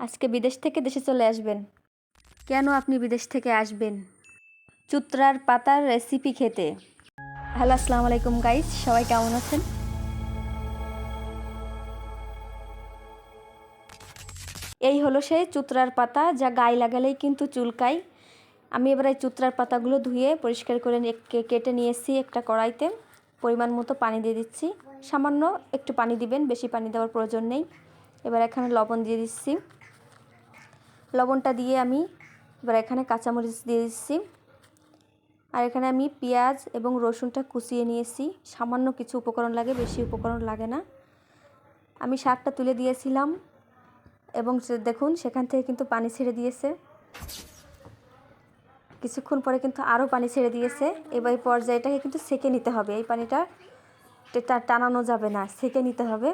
আজকে বিদেশ থেকে দেশে চলে আসবেন। কেন আপনি বিদেশ থেকে আসবেন? চুত্রার পাতার রেসিপি খেতে। হ্যালো আসসালামু আলাইকুম গাইস সবাই কেমন আছেন? এই হলো সেই চুত্রার পাতা যা গায়ে লাগালেই কিন্তু চুলকায়। আমি এবার এই চুত্রার পাতাগুলো ধুয়ে পরিষ্কার করে কেটে নিয়ে এসেছি একটা কড়াইতে। পরিমাণ মতো পানি দিয়ে দিচ্ছি। সামান্য একটু পানি দিবেন বেশি পানি দেওয়ার প্রয়োজন নেই। এবার এখানে লবণ দিয়ে দিচ্ছি। লবণটা দিয়ে আমি এবার এখানে কাঁচামরিচ দিয়ে দিচ্ছি। আর এখানে আমি পেঁয়াজ এবং রসুনটা কুচিয়ে নিয়েছি। সামান্য কিছু উপকরণ লাগে, বেশি উপকরণ লাগে না। আমি শাকটা তুলে দিয়েছিলাম এবং দেখুন, সেখান থেকে কিন্তু পানি ছেড়ে দিয়েছে। কিছুক্ষণ পরে কিন্তু আরও পানি ছেড়ে দিয়েছে। এবার এই পর্যায়টাকে কিন্তু সেকে নিতে হবে। এই পানিটা টানানো যাবে না, সেকে নিতে হবে।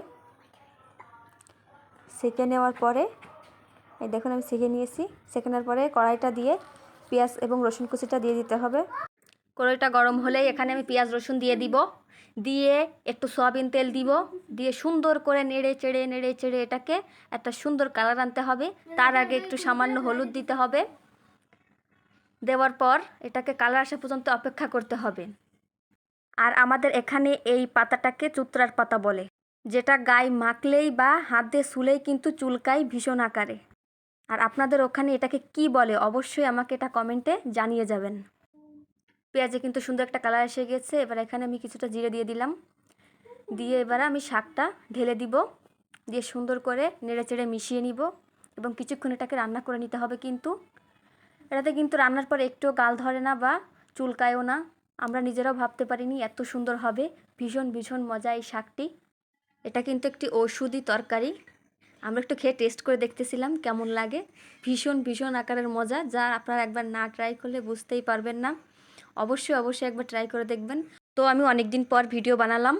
সেকে নেওয়ার পরে এই দেখুন, আমি সেকে নিয়েছি। সেখানোর পরে কড়াইটা দিয়ে পেঁয়াজ এবং রসুন কুচিটা দিয়ে দিতে হবে। কড়াইটা গরম হলেই এখানে আমি পেঁয়াজ, রসুন দিয়ে দিব। দিয়ে একটু সয়াবিন তেল দিব। দিয়ে সুন্দর করে নেড়ে চেড়ে নেড়ে চেড়ে এটাকে একটা সুন্দর কালার আনতে হবে। তার আগে একটু সামান্য হলুদ দিতে হবে। দেওয়ার পর এটাকে কালার আসা পর্যন্ত অপেক্ষা করতে হবে। আর আমাদের এখানে এই পাতাটাকে চুত্রার পাতা বলে, যেটা গায়ে মাখলেই বা হাত দিয়ে শুলেই কিন্তু চুলকায় ভীষণ আকারে। আর আপনাদের ওখানে এটাকে কি বলে? অবশ্যই আমাকে এটা কমেন্টে জানিয়ে যাবেন। পেঁয়াজে কিন্তু সুন্দর একটা কালার এসে গেছে। এবার এখানে আমি কিছুটা জিরে দিয়ে দিলাম। দিয়ে এবারে আমি শাকটা ঢেলে দিব। দিয়ে সুন্দর করে নেড়ে চেড়ে মিশিয়ে নিব এবং কিছুক্ষণ এটাকে রান্না করে নিতে হবে কিন্তু। এটাতে কিন্তু রান্নার পর একটুও গাল ধরে না বা চুলকায়ও না। আমরা নিজেরাও ভাবতে পারিনি এত সুন্দর হবে। ভীষণ ভীষণ মজা এই শাকটি। এটা কিন্তু একটি ঔষধি তরকারি। আমরা একটু খেয়ে টেস্ট করে দেখতেছিলাম, কেমন লাগে। ভীষণ ভীষণ আকারের মজা, যা আপনারা একবার না ট্রাই করলে বুঝতেই পারবেন না। অবশ্যই অবশ্যই একবার ট্রাই করে দেখবেন। তো আমি অনেক দিন পর ভিডিও বানালাম।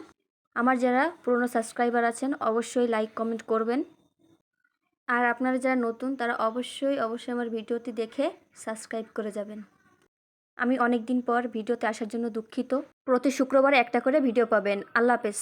আমার যারা পুরনো সাবস্ক্রাইবার আছেন, অবশ্যই লাইক কমেন্ট করবেন। আর আপনারা যারা নতুন, তারা অবশ্যই অবশ্যই আমার ভিডিওটি দেখে সাবস্ক্রাইব করে যাবেন। আমি অনেক দিন পর ভিডিওতে আসার জন্য দুঃখিত। প্রতি শুক্রবারে একটা করে ভিডিও পাবেন। আল্লাহ হাফেজ।